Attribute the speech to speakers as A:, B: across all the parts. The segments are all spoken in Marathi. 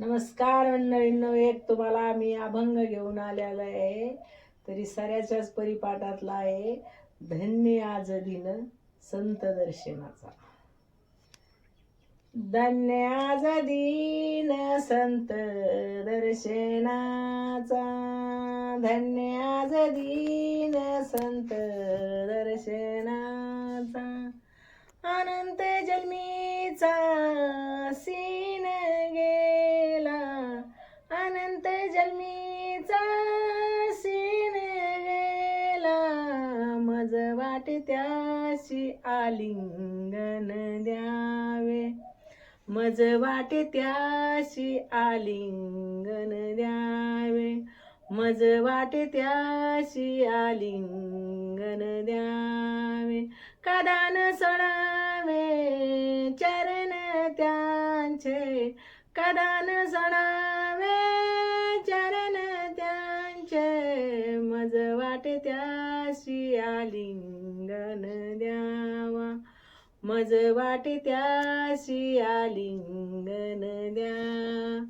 A: नमस्कार मंडळींनो एक तुम्हाला मी अभंग घेऊन आलेला आहे. तरी साऱ्याच्याच परिपाठातला आहे. धन्य आज दिन संत दर्शनाचा. धन्य आज दिन संत दर्शनाचा. धन्य आज दिन संत दर्शनाचा. अनंत जन्मीचा सीन गेला अनंत जन्मीचा सीन गेला. मज वाट त्याशी आलिंगन द्यावे. मज वाट त्याशी आलिंगन द्यावे. मज वाट त्याशी आलिंगन द्यावे. कदान सोडावे चरण त्यांचे. कदान सणावे त्याशी आलिंगन द्यावा. मज वाटे त्याशी आलिंगन द्या.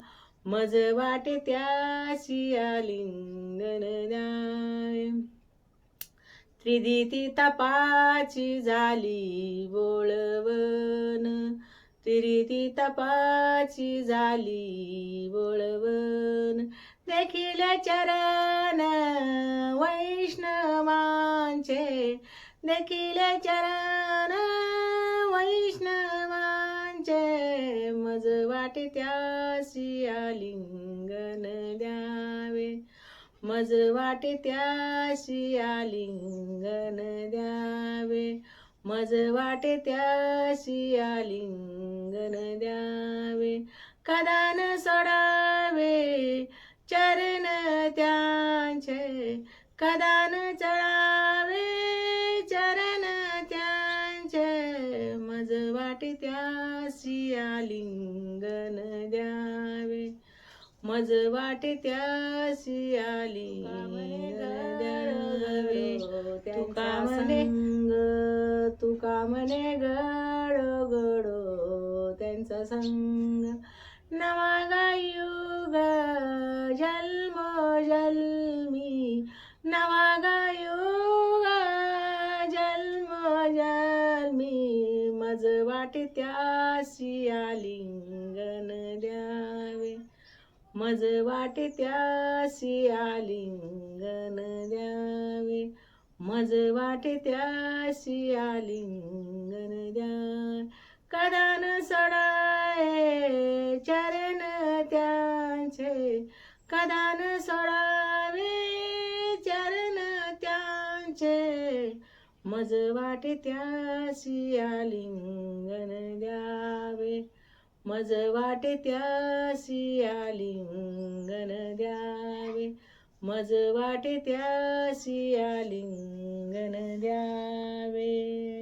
A: मज वाटे त्याशी आलिंगन द्या. त्रिदिती तपाची झाली बोळवण. त्रिदिती तपाची झाली बोळवण. देखील चरण वैष्णवांचे. देखील चरण वैष्णवांचे. मज वाटे त्यासी आलिंगन द्यावे. मज वाटे त्याशी आलिंगन द्यावे. मज वाटे त्याशी आलिंगन द्यावे. कदान सोडावे. कदान चळावे चरण त्यांचे. मज वाटे त्याशी आलिंगन द्यावे. मज वाटे त्याशी आली द्यावे तुका म्हणे तुका म्हणे गडो गडो त्यांचा संग नवा गायुग जल वाट त्याशी आलिंगन द्यावे. मज वाट त्याशी आलिंगन द्यावे. मज वाट त्याशी आलिंगन द्या कदान सडाय चरण त्यांचे. कदान सोडावे मज वाटे त्यासी आलिंगन द्यावे. मज वाटे त्यासी आलिंगन द्यावे. मज वाटे त्यासी आलिंगन द्यावे.